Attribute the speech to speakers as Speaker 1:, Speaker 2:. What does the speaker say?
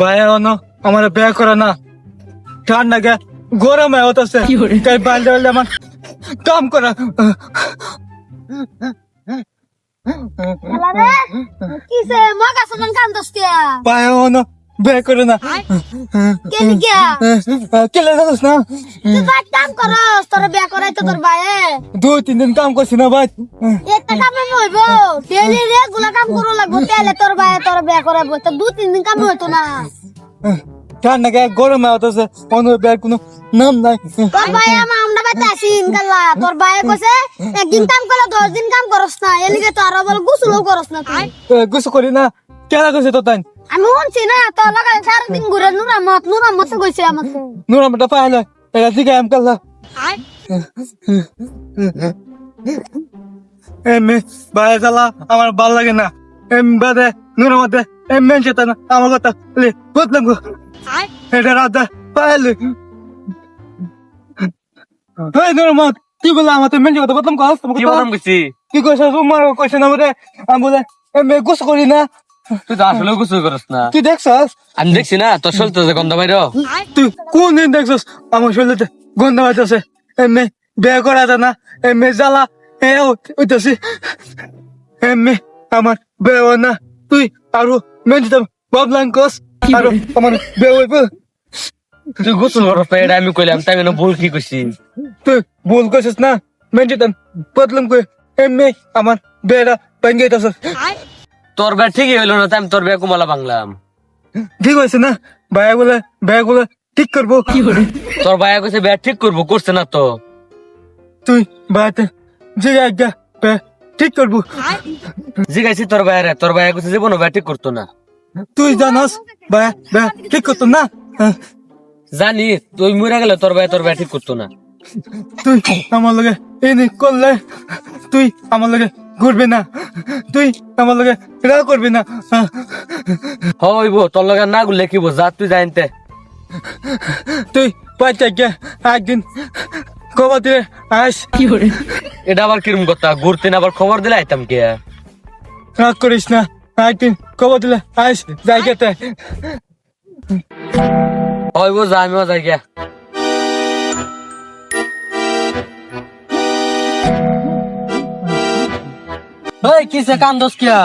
Speaker 1: ভাই অনো আমার বিয়ে করে না। ঠান্ডা গে গরমে হতেছে তাই বাল্টে বাল্টে আমার কাম করা।
Speaker 2: আরে কিসে মগা সমান কান দস্তিয়া?
Speaker 1: ভাই অনো বিয়ে করে না। কেলে না?
Speaker 2: কাম করস তোর বিয়া করাই তো তোর
Speaker 1: দুই তিন দিন কাম করছি না ভাই।
Speaker 2: একটা কামে হইব। ডেলি রেগুলার কাম করো লাগবো তেলে তোর ভাইয়ে তোর বিয়া করাইবো। তো দু তিন দিন কামে হইতো না।
Speaker 1: ঠান্ডা গে গরমে হতেছে অন্য বিয়ের কোনো নাম নাই।
Speaker 2: তোর ভাই আমার আমরা বাইতে আসি ইনকাল্লা তোর ভাইয়ে কইছে একদিন কাম করলে দশ দিন কাম করস না। এলিগে তো আরও বল গুসলও করস না তুই।
Speaker 1: গুছো করি না। কেলা কইছে তো তাই
Speaker 2: আমি শুনছি না তোর লাগা সারাদিন ঘুরে নুরামত নুরামত কইছে আমাকে
Speaker 1: নুরা মেটা পাইলে এটা দিকে এম কাল্লা এমনি বাইরে চালা আমার ভালো লাগে না। এম বাদে নুরা মধ্যে এম মেন চেতা না আমার কথা লে বুঝলাম গো এটা রাত পাইলে এই নুরা মত কি বলে আমার তো মেন কথা বদলাম
Speaker 3: কি বললাম
Speaker 1: কি কইছ তোমার কইছ না বলে আমি বলে এমনি গুছ করি না।
Speaker 3: তুই তো আসলে করস না।
Speaker 1: তুই দেখছস?
Speaker 3: আমি দেখছি না তোর চলতেছে গন্ধ বাইর
Speaker 1: তুই কোন দিন দেখছস? আমার শরীরে গন্ধ হইতেছে এমনি বিয়ে করা যায় না এমনি জ্বালা এ হইতেছে এমনি আমার বিয়ে হয় না। তুই আরও মেনতে ভাবলাম কস আরও আমার বিয়ে হইব।
Speaker 3: তুই গোসল করস না এটা আমি কইলাম তাই না ভুল কি কইছি?
Speaker 1: তুই ভুল করছিস না মেনতে বদলাম কই এমনি আমার বিয়েটা ভেঙে গেছে।
Speaker 3: তোর ব্যাগ ঠিকই হইল না তাই আমি তোর ব্যাগ কুমালা বাংলাম
Speaker 1: ঠিক হয়েছে না? ভাইয়া বলে ভাইয়া বলে ঠিক করব।
Speaker 3: তোর ভাইয়া কইছে ব্যাগ ঠিক করব করছে না তো।
Speaker 1: তুই ভাইয়াতে যে আজ্ঞা ঠিক করব।
Speaker 3: জিগাইছি তোর ভাইয়ারে তোর ভাইয়া কইছে জীবনও ব্যাগ ঠিক করতো না।
Speaker 1: তুই জানাস ভাইয়া ভাইয়া ঠিক করতো না? হ্যাঁ,
Speaker 3: জানি তুই মরে গেলে তোর ভাইয়া তোর ব্যাগ ঠিক করতো না।
Speaker 1: তুই আমার লগে এনে করলে তুই আমার লগে ঘুরবি না। তুই আমার লগে রাগ করবি না। হ্যাঁ,
Speaker 3: হইব তোর লগে না গুলে কি যা তুই জানতে
Speaker 1: তুই পাঁচ গিয়া একদিন কবা দিয়ে আস
Speaker 3: এটা আবার কিরম কথা? ঘুরতে না আবার খবর দিলে আইতাম কে?
Speaker 1: রাগ করিস না একদিন কবা দিলে আস জায়গাতে।
Speaker 3: হইব যা আমিও যাই ওই কিসে কান্দস কিয়া?